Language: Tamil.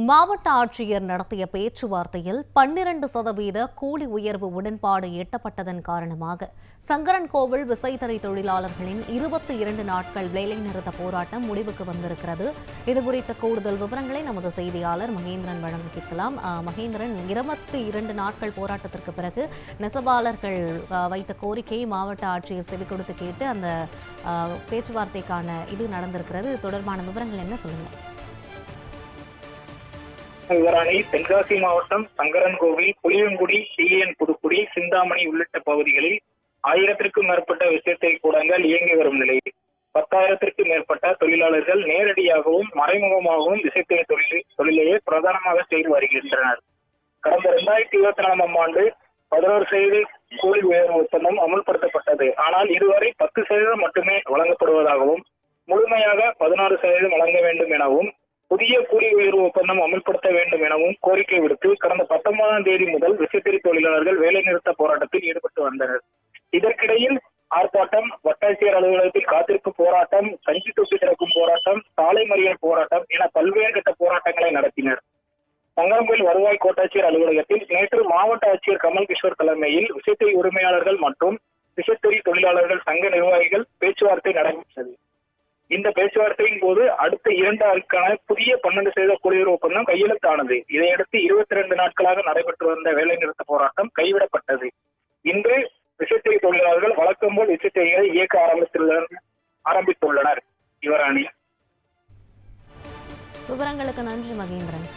மாவட்ட ஆட்சியர் நடத்திய பேச்சுவார்த்தையில் பன்னிரண்டு சதவீத கூலி உயர்வு உடன்பாடு எட்டப்பட்டதன் காரணமாக சங்கரன்கோவில் விசைத்தறி தொழிலாளர்களின் இருபத்தி இரண்டு நாட்கள் வேலைநிறுத்த போராட்டம் முடிவுக்கு வந்திருக்கிறது. இது குறித்த கூடுதல் விவரங்களை நமது செய்தியாளர் மகேந்திரன் வழங்க கேட்கலாம் ஆஹ், மகேந்திரன் இருபத்தி இரண்டு நாட்கள் போராட்டத்திற்கு பிறகு நெசவாளர்கள் வைத்த கோரிக்கையை மாவட்ட ஆட்சியர் செவி கொடுத்து கேட்டு அந்த ஆஹ், பேச்சுவார்த்தைக்கான இது நடந்திருக்கிறது. தொடர்பான விவரங்கள் என்ன சொல்லுங்கள்? விவராணி தென்காசி மாவட்டம் சங்கரன்கோவில் புளியங்குடி டிஎன் புதுக்குடி சிந்தாமணி உள்ளிட்ட பகுதிகளில் ஆயிரத்திற்கும் மேற்பட்ட விசைத்தறி கூடங்கள் இயங்கி வரும் நிலையில் பத்தாயிரத்திற்கும் மேற்பட்ட தொழிலாளர்கள் நேரடியாகவும் மறைமுகமாகவும் விசைத்தறி தொழில் தொழிலையே பிரதானமாக செய்து வருகின்றனர். கடந்த இரண்டாயிரத்தி இருபத்தி நாலாம் ஆண்டு பதினோரு சதவீத கூலி உயர்வு ஒப்பந்தம் அமுல்படுத்தப்பட்டது. ஆனால் இதுவரை பத்து சதவீதம் மட்டுமே வழங்கப்படுவதாகவும் முழுமையாக பதினாறு சதவீதம் வழங்க வேண்டும் எனவும் புதிய கூலி உயர்வு ஒப்பந்தம் அமல்படுத்த வேண்டும் எனவும் கோரிக்கை விடுத்து கடந்த பத்தொன்பதாம் தேதி முதல் விசைத்தறி தொழிலாளர்கள் வேலைநிறுத்த போராட்டத்தில் ஈடுபட்டு வந்தனர். இதற்கிடையில் ஆர்ப்பாட்டம் வட்டாட்சியர் அலுவலகத்தில் காத்திருப்பு போராட்டம் கஞ்சி தொட்டி திறக்கும் போராட்டம் சாலை மறியல் போராட்டம் என பல்வேறு கட்ட போராட்டங்களை நடத்தினர். சங்கரங்கோயில் வருவாய் கோட்டாட்சியர் அலுவலகத்தில் நேற்று மாவட்ட ஆட்சியர் கமல் கிஷோர் தலைமையில் விசைத்தறி உரிமையாளர்கள் மற்றும் விசைத்தறி தொழிலாளர்கள் சங்க நிர்வாகிகள் பேச்சுவார்த்தை நடைபெற்றது. இந்த பேச்சுவார்த்தையின் போது அடுத்த இரண்டு ஆண்டுக்கான புதிய பன்னெண்டு சதவீத குடியுறவு ஒப்பந்தம் கையெழுத்தானது. இதையடுத்து இருபத்தி ரெண்டு நாட்களாக நடைபெற்று வந்த வேலைநிறுத்த போராட்டம் கைவிடப்பட்டது. இன்று விசைத்தறி தொழிலாளர்கள் வழக்கம் போல் விசைத்தறிகளை இயக்க ஆரம்பித்துள்ளனர் ஆரம்பித்துள்ளனர். யுவராணி விவரங்களுக்கு நன்றி மகேந்திரன்.